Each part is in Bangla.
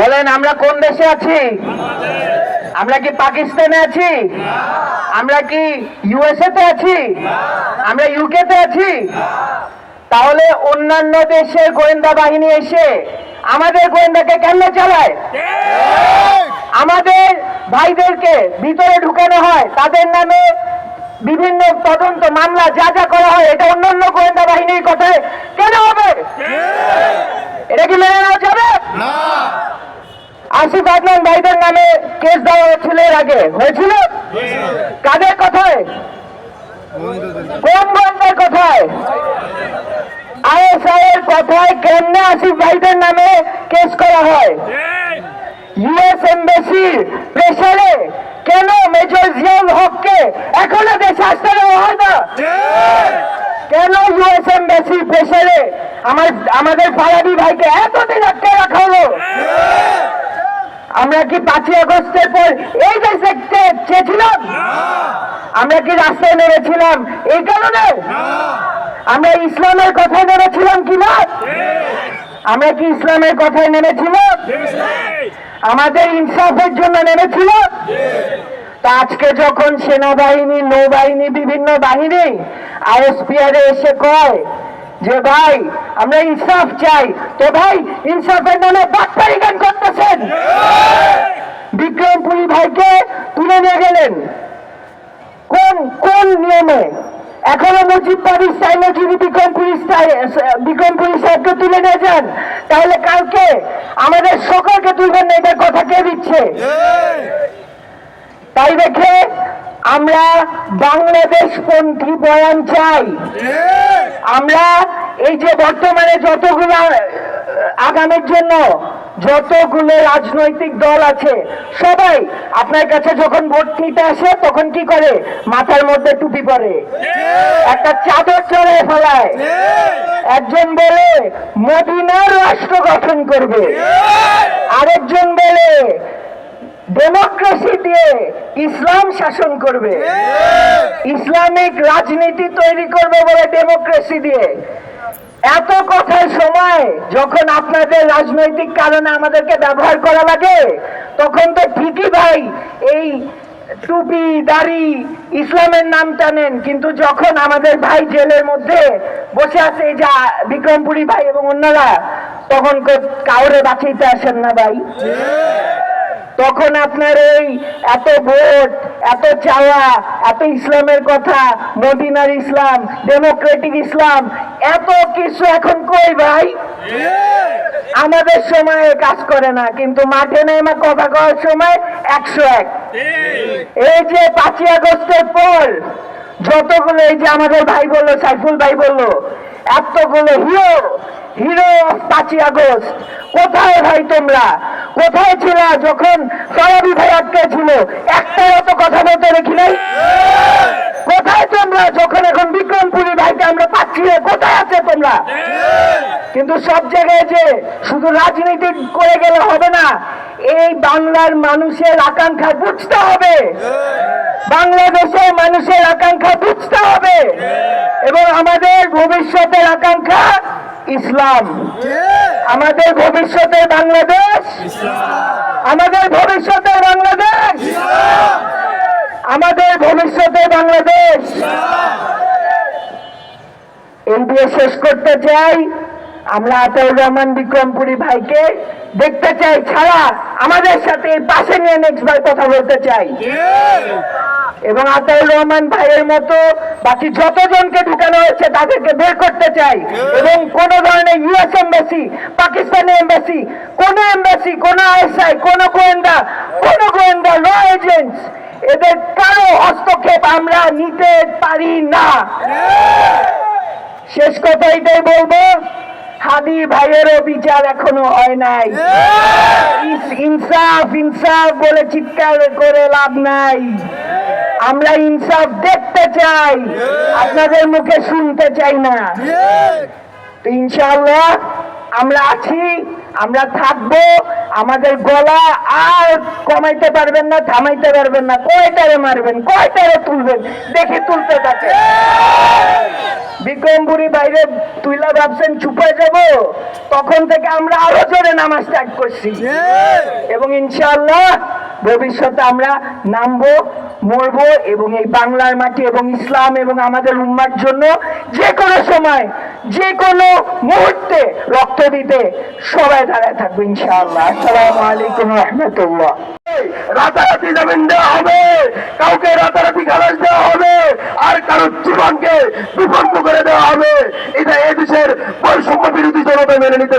বলেন, আমরা কোন দেশে আছি? আমরা কি পাকিস্তানে আছি? আমরা কি ইউএসএ তে আছি? আমরা ইউকে তে আছি? তাহলে অন্যান্য দেশের গোয়েন্দা বাহিনী এসে আমাদের গোয়েন্দাকে কেন চালায়? আমাদের ভাইদেরকে ভিতরে ঢুকানো হয়। তাদের নামে বিভিন্ন তদন্ত মামলা যা যা করা হয়, এটা অন্যান্য গোয়েন্দা বাহিনীর কথায় কেন হবে? এটা কি মেনে নেওয়া যাবে? আসিফ আদনান ভাইদের নামে কেস দেওয়া হয়েছিল এর আগে। হয়েছিল? কাদের কথায়? কোন বন্ধের কথায়? আইএসআই এর কথায় কেমনে আসিফ ভাইদের নামে কেস করা হয়? ইউএস এম্বাসির প্রেসারে কেন মেজর জিয়াউল হককে এখনও দেশে আসতে দেওয়া হয় না? কেন ইউএস এম্বাসি প্রেসারে? আমার আমাদের ফারাবি ভাইকে এতদিন আটকে রাখা হলো। আমরা কি পাঁচই আগস্টের পর এই দেশ চেয়েছিলাম আমরা কি রাস্তায় নেমেছিলাম? এই কারণে? আমরা ইসলামের কথায় নেমেছিলাম কি না? আমরা কি ইসলামের কথায় নেমেছিলাম? আমাদের ইনসাফের জন্য নেমেছিল তো আজকে যখন সেনাবাহিনী, নৌবাহিনী, বিভিন্ন বাহিনী আইএসপিআর এসে কয় যে, ভাই, আমরা ইনসাফ চাই। তো ভাই, ইনসাফের নামে বাটপারি গান করতেছেন। বিক্রমপুরী ভাইকে তুলে নিয়ে গেলেন। কোন কোন নিয়মে? এখনও মুজিব পাড়ি স্টাইলে যদি বিক্রমপুরী বিক্রমপুরী সাহেবকে তুলে নিয়ে যান, তাহলে কালকে আমাদের সকলকে তুলবেন না এটার কথা কে দিচ্ছে? তাই দেখে আমরা বাংলাদেশ পন্থী বয়ান চাই। আমরা এই যে বর্তমানে যতগুলো আগামীর জন্য যতগুলো রাজনৈতিক দল আছে সবাই আপনার কাছে যখন ভোট নিতে আসে তখন কি করে? মাথার মধ্যে টুপি পরে। একটা চাদর চড়ে ফেলায়। একজন বলে মদিনার রাষ্ট্র গঠন করবে। আরেকজন ডেমোক্রেসি দিয়ে ইসলাম শাসন করবে। ইসলামিক রাজনীতি তৈরি করবে বলে ডেমোক্রেসি দিয়ে। এত কথার সময় যখন আপনাদের রাজনৈতিক কারণে আমাদেরকে ব্যবহার করা লাগে তখন তো ঠিকই ভাই এই টুপি দাড়ি ইসলামের নাম টানেন। কিন্তু যখন আমাদের ভাই জেলের মধ্যে বসে আছে এই যা বিক্রমপুরী ভাই এবং অন্যরা তখন কাউরে বাঁচাইতে আসেন না ভাই। তখন আপনার এই এত ভোট এত চাওয়া এত ইসলামের কথা মদিনার ইসলাম ডেমোক্রেটিক ইসলাম এত কিছু এখন কই ভাই? আমাদের সময় কাজ করে না কিন্তু মাঠে নেমে কথা কওয়ার সময় একশো এক। এই যে পাঁচই আগস্টের পর যতগুলো এই যে আমাদের ভাই বলল সাইফুল ভাই বলল এতগুলো হিরো হিরো পাঁচই আগস্ট। কোথায় ভাই তোমরা? কোথায় ছিল যখন সরাবি ভাই আটকে ছিল? একটাও তো কথা বলতে দেখি নাই? কোথায় তোমরা যখন এখন বিক্রমপুরী ভাইকে আমরা পাচ্ছি কোথায় আছে তোমরা? কিন্তু সব জায়গায় যে শুধু রাজনীতি করে গেলে হবে না, এই বাংলার মানুষের আকাঙ্ক্ষা বুঝতে হবে। বাংলাদেশের মানুষের আকাঙ্ক্ষা বুঝতে হবে। এবং আমাদের ভবিষ্যতের আকাঙ্ক্ষা ইসলাম। আমাদের ভবিষ্যতের বাংলাদেশ। আমাদের ভবিষ্যতের বাংলাদেশ। আমাদের ভবিষ্যতের বাংলাদেশ। দিয়ে শেষ করতে চাই। আমরা আতাউর রহমান বিক্রমপুরী ভাইকে দেখতে চাই। ছাড়া আমাদের সাথে পাশে নিয়ে নেক্সট বার কথা বলতে চাই। এবং আতাউর রহমান ভাইয়ের মতো বাকি যতজনকে ঢুকানো হয়েছে, তাদেরকে বের করতে চাই। এবং কোন ধরনের ইউএস এম্বাসি পাকিস্তানি এম্বাসি কোন এম্বাসি কোন আইএসআই কোন গোয়েন্দা কোন গোয়েন্দা ল এজেন্টস এদের কারও হস্তক্ষেপ আমরা নিতে পারি না। শেষ কথা এটাই বলব। হাদি ভাইয়েরও বিচার এখনও হয় নাই। ইনসাফ ইনসাফ বলে চিৎকার করে লাভ নাই। আমরা ইনসাফ দেখতে চাই আপনাদের মুখে শুনতে চাই না। ইনশাল্লাহ আমরা আছি আমরা থাকব আমাদের গলা আর কমাইতে পারবেন না থামাইতে পারবেন না। কয়টারে মারবেন কয়টারে তুলবেন দেখে তুলতে থাকে বিক্রমপুরি বাইরে তুইলা ভাবছেন চুপায় যাব? তখন থেকে আমরা আরও জোরে নামাজ ত্যাগ করছি। এবং ইনশাআল্লাহ ভবিষ্যতে আমরা নামবো মরবো এবং এই বাংলার মাটি এবং ইসলাম এবং আমাদের উম্মার জন্য যে কোনো সময় যে কোনো মুহূর্তে রক্ত দিতে সবাই দাঁড়ায় থাকব ইনশাআল্লাহ। আসসালামু আলাইকুম রহমতুল্লাহ। রাতারাতি জামিন দেওয়া হবে কাউকে রাতারাতি খালাস দেওয়া হবে আর কারও জীবনকে বিপন্ন করে দেওয়া হবে এটা এদেশের বৈষম্য বিরোধী জনতা মেনে নিতে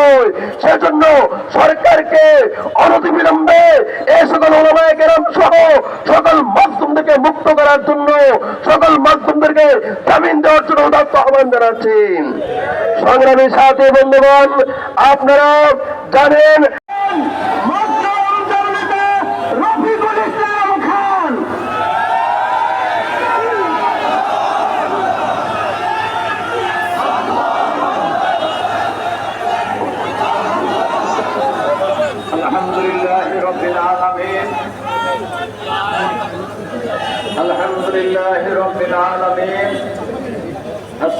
হয়। সেজন্য সরকারকে অনতিবিলম্বে এই সকল ওলামায়ে কেরাম সহ সকল মাধ্যমদেরকে মুক্ত করার জন্য, সকল মাধ্যমদেরকে জামিন দেওয়ার জন্য উদাত্ত আহ্বান জানাচ্ছি। সংগ্রামী সাথে বন্ধুগণ আপনারা জানেন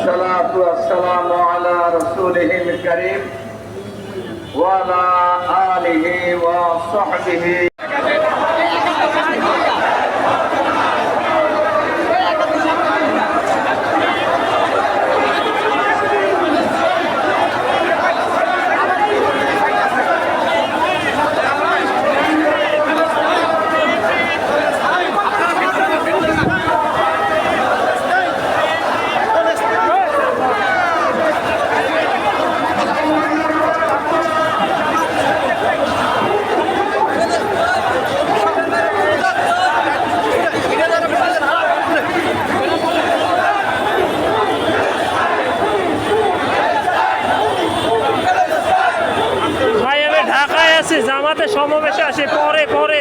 الصلاة والسلام على رسوله الكريم وعلى آله وصحبه সমাবেশে আসে পরে পরে।